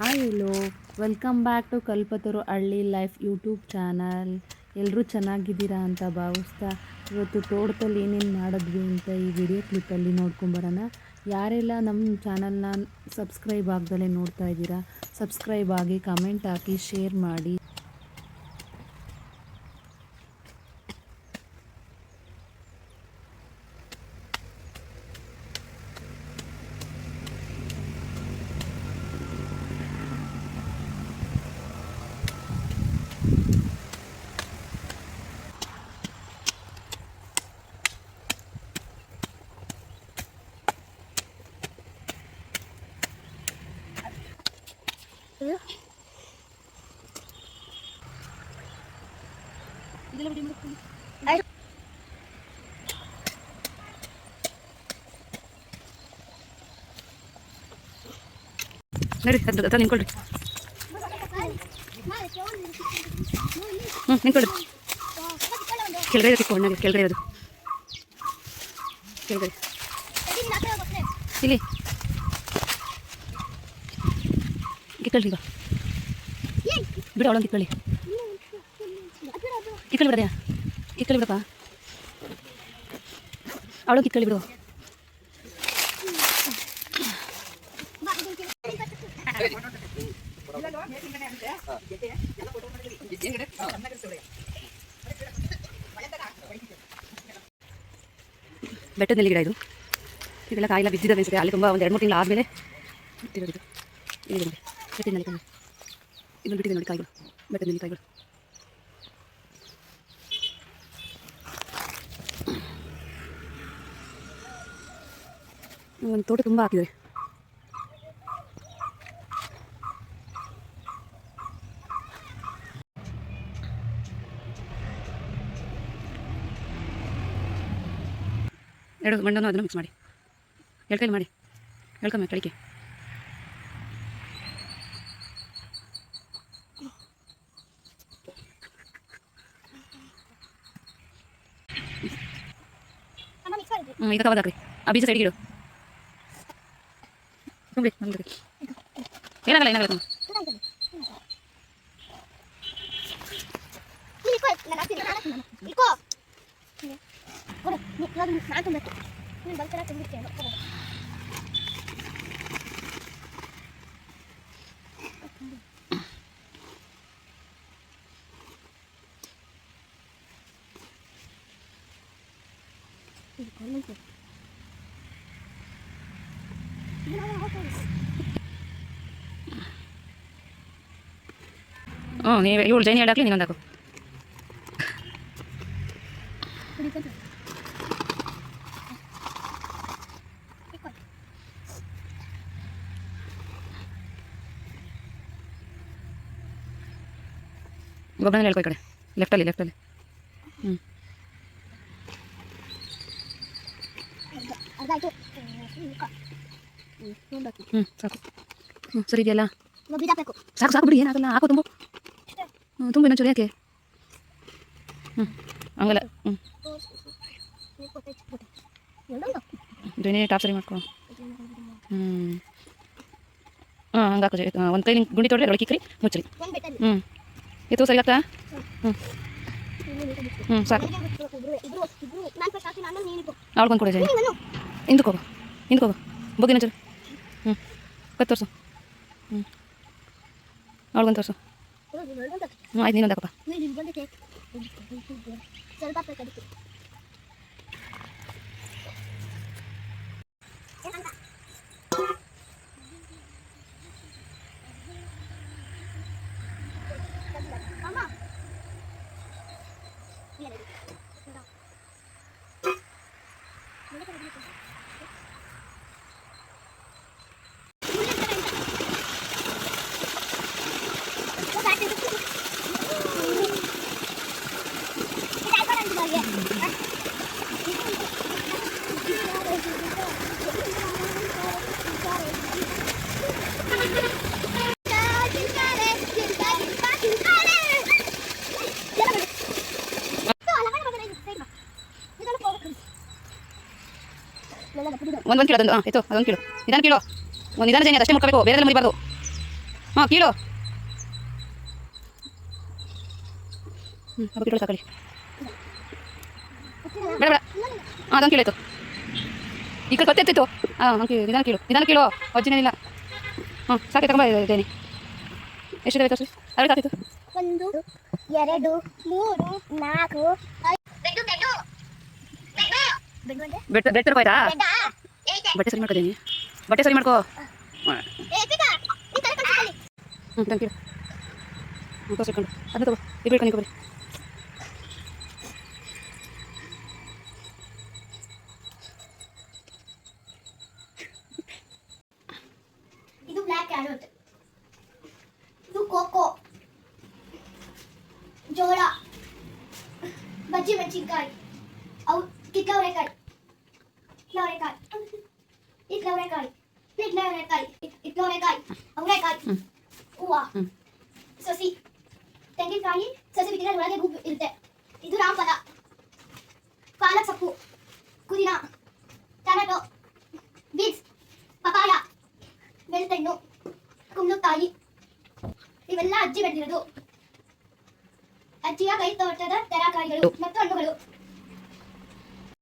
Hi hello welcome back to Kalpataru ಹಳ್ಳಿ life YouTube channel. ಎಲ್ಲರೂ ಚೆನ್ನಾಗಿದ್ದೀರಾ ಅಂತ ಭಾವಿಸ್ತಾ ಇವತ್ತು ತೋಟದಲ್ಲಿ ಏನೇನು ಮಾಡಿದ್ವಿ ಅಂತ ಈ ವಿಡಿಯೋ ಕ್ಲಿಪ್ಪಲ್ಲಿ ನೋಡ್ಕೊಂಬರೋಣ ಯಾರೆಲ್ಲ ನಮ್ಮ ಚಾನಲ್ನ ಸಬ್ಸ್ಕ್ರೈಬ್ ಆಗ್ದಲೇ ನೋಡ್ತಾ ಇದ್ದೀರಾ, ಸಬ್ಸ್ಕ್ರೈಬ್ ಆಗಿ ಕಮೆಂಟ್ ಹಾಕಿ, ಶೇರ್ ಮಾಡಿ. ನಡಿ ಅದು ಹತ್ರ ನಿಂತ್ಕೊಳ್ರಿ. ಹ್ಞೂ ನಿಂತ್ಕೊಳ್ರಿ. ಕೆಳಗಡೆ ಇರೋದು ಕಿತ್ಕೊಂಡು ಕೆಳಗಡೆ ಇರೋದು. ಕೆಳಗಡೆ. ಇಲ್ಲಿ. ಕಿತ್ಕೊಳ್ರಿ ಈಗ. ಬಿಡು, ಅವಳೊಂದು ಕಿತ್ಕೊಳ್ಳಿ ಬಿಡದೆ ಕಿತ್ಕೊಳ್ಳಿ ಬಿಡಪ್ಪ. ಅವಳು ಕಿತ್ಕೊಳ್ಳಿ ಬಿಡು. ಬೆಟ್ಟದ ನೆಲ್ಲಿ ಗಿಡ ಇದು. ಇದೆಲ್ಲ ಕಾಯಿಲ್ಲ ಬಿದ್ದಿದೆ ಅನ್ಸುತ್ತೆ. ಅಲ್ಲಿ ತುಂಬ ಒಂದು ಎರಡು ಮೂರು ತಿಂಗಳು ಆದಮೇಲೆ ಬಿಟ್ಟಿರೋದು ಇದು. ಇಲ್ಲಿ ನೋಡಿ. ಬೆಟ್ಟದ ನೆಲ್ಲಿ ಕಾಯಿ. ಇದನ್ನು ಬಿಟ್ಟಿದೆ ನೋಡಿ ಕಾಯಿಗಳು. ಬೆಟ್ಟದಲ್ಲಿ ಕಾಯಿಗಳು. ಒಂದು ತೋಟ ತುಂಬ ಹಾಕಿದ್ದಾರೆ ಎರಡು ಮಣ್ಣನ್ನು ಅದನ್ನು ಮಿಕ್ಸ್ ಮಾಡಿ ಎಳ್ಕೈಲಿ ಮಾಡಿ ಎಳ್ಕೊಂಬ ಕಳಿಕೆ ಹ್ಞೂ ಈಗ ಕವರ್ ಹಾಕ್ರಿ ಆ ಬೀಜ ಸೈಡ್ಗೆ ಇಡು ತುಂಬಿ ನಮ್ಗೆ ಏನಾಗಲ್ಲ ಏನಾಗಲ್ಲ ತುಂಬ ಹ್ಞೂ ನೀವು ಇವಳು ಜೈನಿ ಹಾಕಲಿ ನೀನೊಂದು ಹಾಕು. ಗೊಬ್ಬರ ಹೇಳ್ಕೊ ಈ ಕಡೆ. ಲೆಫ್ಟಲ್ಲಿ ಲೆಫ್ಟಲ್ಲಿ ಹ್ಞೂ. ಹ್ಞೂ ಸಾಕು. ಹ್ಞೂ ಸರಿ ಇದೆಯಲ್ಲ? ಸಾಕು ಸಾಕು ಬಿಡಿ ಏನಾಗಲ್ಲ ಹಾಕೋ ತುಂಬು. ಹ್ಞೂ ತುಂಬ ಇನ್ನೊಂಚೂರು, ಯಾಕೆ? ಹ್ಞೂ ಹಂಗಲ್ಲ. ಹ್ಞೂ ಜೊನೆ ಟಾಪ್ ಸರಿ ಮಾಡ್ಕೊ. ಹ್ಞೂ ಹಾಂ, ಹಂಗೆ ಹಾಕೋ ಒಂದು ಕೈ ನಿಂಗೆ ಗುಂಡಿ ತೊಡ್ರಿ ಒಳಗೆ ಕಿಕ್ರಿ ಮುಚ್ಚ್ರಿ ಹ್ಞೂ ಇದು ಸರಿ ಆಗ್ತಾ? ಹ್ಞೂ ಹ್ಞೂ ಸಾಕು. ಅವಳಿಗೊಂದು ಕೊಡಿ ಸರಿ ಹಿಂದಕ್ಕೆ ಹೋಗು. ಹಿಂದಕ್ಕೆ ಹೋಗು. ಬುಗ್ಗಿ ಇನ್ನೊಂಚೂರು ಹ್ಞೂ ಕತ್ತೋರ್ಸು ಹ್ಞೂ ಅವಳಿಗೊಂದು ತೋರಿಸು. ಆಯ್ತು ನೀನೊಂದು ಹಾಕಪ್ಪ ಸ್ವಲ್ಪ ಅದಕ್ಕೆ ಒಂದು ಒಂದು ಕಿಲೋ ಅದೊಂದು ಹಾಂ ಆಯಿತು ಅದೊಂದು ಕಿಲೋ. ನಿಧಾನ ಕಿಲೋ ಒಂದು ನಿಧಾನ ಜೈನಿ ಅದಷ್ಟೇ ಮುಟ್ಕೋಬೇಕು ಬೇರೆ ಮುರಿಬಾರ್ದು. ಹಾಂ ಕಿಲೋ ಹ್ಞೂ ಅದು ಕೀಳು ಸಾಕಳಿ ಬೇಡ ಬೇಡ. ಹಾಂ ಅದೊಂದು ಕಿಲೋ ಆಯಿತು. ಈ ಕಡೆ ಕತ್ತೆ ಎತ್ತಿತ್ತು. ಹಾಂ ಹಂಗೆ ನಿಧಾನ ಕಿಲೋ ನಿಧಾನ ಕಿಲೋ ಅಜ್ಜಿನೇನಿಲ್ಲ ಹಾಂ ಸಾಕೆ ತಗೊಂಬ ಇದೇನೆ ಎಷ್ಟಿದೆ ತೋರಿಸಿ ಅದೇ ಸಾಕಿತ್ತು ಒಂದು ಎರಡು ಮೂರು ನಾಲ್ಕು ಅಂದ್ರೆ ಬೆಡ್ ಬೆಡ್ ತರಕ ಆಯ್ತಾ ಬೆಡ್ಡಾ ಏಕೆ ಬಟ್ಟೆ ಸರಿ ಮಾಡ್ಕೋದೇನಿ ಬಟ್ಟೆ ಸರಿ ಮಾಡ್ಕೋ. ಹ್ಞೂ ಥ್ಯಾಂಕ್ ಯು ಹ್ಞೂ ತೋರಿಸ್ಕೊಂಡು ಅದು ತಗೋ. ಈಗ ಇಟ್ಕೊಂಡು ಬರಿ ಇದು ಬ್ಲ್ಯಾಕ್ ಕ್ಯಾರೆಟ್ ಇದು ಕೋಕೋ ಜೋಳ. ಬಜ್ಜಿ ಮೆಣಸಿನ್ಕಾಯಿ. ಅವು ಕಿತ್ತವರೆಕಾಯಿ. ಕಿತ್ತವರೆಕಾಯಿ. ಅವರೆಕಾಯಿ. ಹೂವು. ಹ್ಮ್. ಸಸಿ. ತೆಂಗಿನಕಾಯಿ ಸಸಿ ಬಿಟ್ಟಿದ್ರೆ ಒಳಗೆ ಗುಬ್ಬು ಇರುತ್ತೆ. ಇದು ರಾಮಫಲ ಪಾಲಕ್ ಸೊಪ್ಪು. ಪುದೀನ. ಟೊಮೆಟೊ. ಬೀನ್ಸ್. ಪಪಾಯ ಬೆಳ್ತೆಣ್ಣು ಕುಂಬಳಕಾಯಿ. ಇವೆಲ್ಲ ಅಜ್ಜಿ ಬೆಳೆದಿರೋದು. ಅಜ್ಜಿಯ ಕೈ ತೋಟದ ತರಕಾರಿಗಳು ಮತ್ತು ಹಣ್ಣುಗಳು.